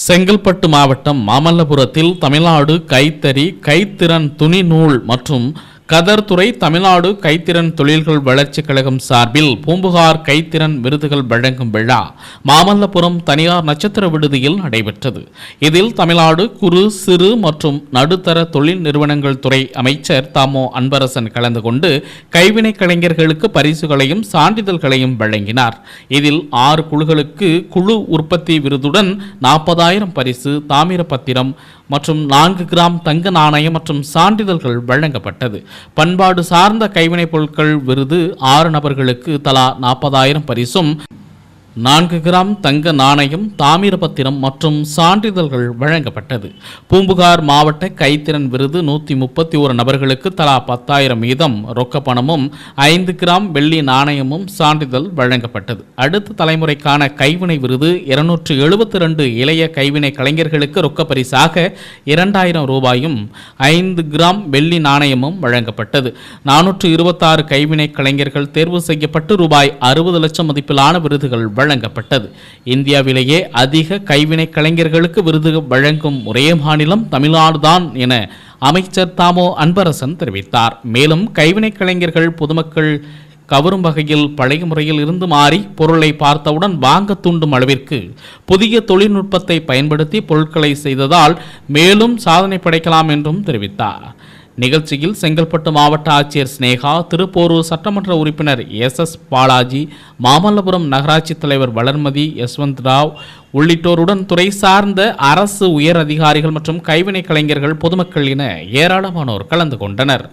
செங்கல்பட்டு மாவட்டம் மாமல்லபுரத்தில் தமிழ்நாடு கைத்தறி கைத்திறன் துணி நூல் மற்றும் கதர் துறை தமிழ்நாடு கைத்திறன் தொழில்கள் வளர்ச்சிக் கழகம் சார்பில் பூம்புகார் கைத்திறன் விருதுகள் வழங்கும் விழா மாமல்லபுரம் தனியார் நட்சத்திர விடுதியில் நடைபெற்றது. இதில் தமிழ்நாடு குறு சிறு மற்றும் நடுத்தர தொழில் நிறுவனங்கள் துறை அமைச்சர் தாமோ அன்பரசன் கலந்து கொண்டு கைவினை கலைஞர்களுக்கு பரிசுகளையும் சான்றிதழ்களையும் வழங்கினார். இதில் ஆறு குழுக்களுக்கு குழு உற்பத்தி விருதுடன் நாற்பதாயிரம் பரிசு தாமிர பத்திரம் மற்றும் நான்கு கிராம் தங்க நாணயம் மற்றும் சான்றிதழ்கள் வழங்கப்பட்டது. பண்பாடு சார்ந்த கைவினைப் பொருட்கள் விருது ஆறு நபர்களுக்கு தலா நாற்பதாயிரம் பரிசும் நான்கு கிராம் தங்க நாணயம் தாமிரபத்திரம் மற்றும் சான்றிதழ்கள் வழங்கப்பட்டது. பூம்புகார் மாவட்ட கைத்திறன் விருது நூற்றி முப்பத்தி ஒரு நபர்களுக்கு தலா பத்தாயிரம் வீதம். ரொக்க பணமும் ஐந்து கிராம் வெள்ளி நாணயமும் சான்றிதழ் வழங்கப்பட்டது. அடுத்த தலைமுறைக்கான கைவினை விருது இருநூற்று எழுபத்தி ரெண்டு இளைய கைவினை கலைஞர்களுக்கு ரொக்க பரிசாக இரண்டாயிரம் ரூபாயும் ஐந்து கிராம் வெள்ளி நாணயமும் வழங்கப்பட்டது. நானூற்று இருபத்தாறு கைவினை கலைஞர்கள் தேர்வு செய்யப்பட்டு ரூபாய் அறுபது லட்சம் மதிப்பிலான விருதுகள் வழங்கப்பட்டது. இந்தியாவிலேயே அதிக கைவினை கலைஞர்களுக்கு விருது வழங்கும் ஒரே மாநிலம் தமிழ்நாடுதான் என அமைச்சர் தாமோ அன்பரசன் தெரிவித்தார். மேலும் கைவினை கலைஞர்கள் பொதுமக்கள் கவரும் வகையில் பழைய முறையில் இருந்து மாறி பொருளை பார்த்தவுடன் வாங்க தூண்டும் அளவிற்கு புதிய தொழில்நுட்பத்தை பயன்படுத்தி பொருட்களை செய்ததால் மேலும் சாதனை படைக்கலாம் என்றும் தெரிவித்தார். நிகழ்ச்சியில் செங்கல்பட்டு மாவட்ட ஆட்சியர் ஸ்னேகா திருப்போரூர் சட்டமன்ற உறுப்பினர் எஸ் எஸ் பாலாஜி மாமல்லபுரம் நகராட்சி தலைவர் வளர்மதி யஸ்வந்த் ராவ் உள்ளிட்டோருடன் துறை சார்ந்த அரசு உயர் அதிகாரிகள் மற்றும் கைவினை கலைஞர்கள் பொதுமக்கள் என ஏராளமானோர் கலந்து கொண்டனர்.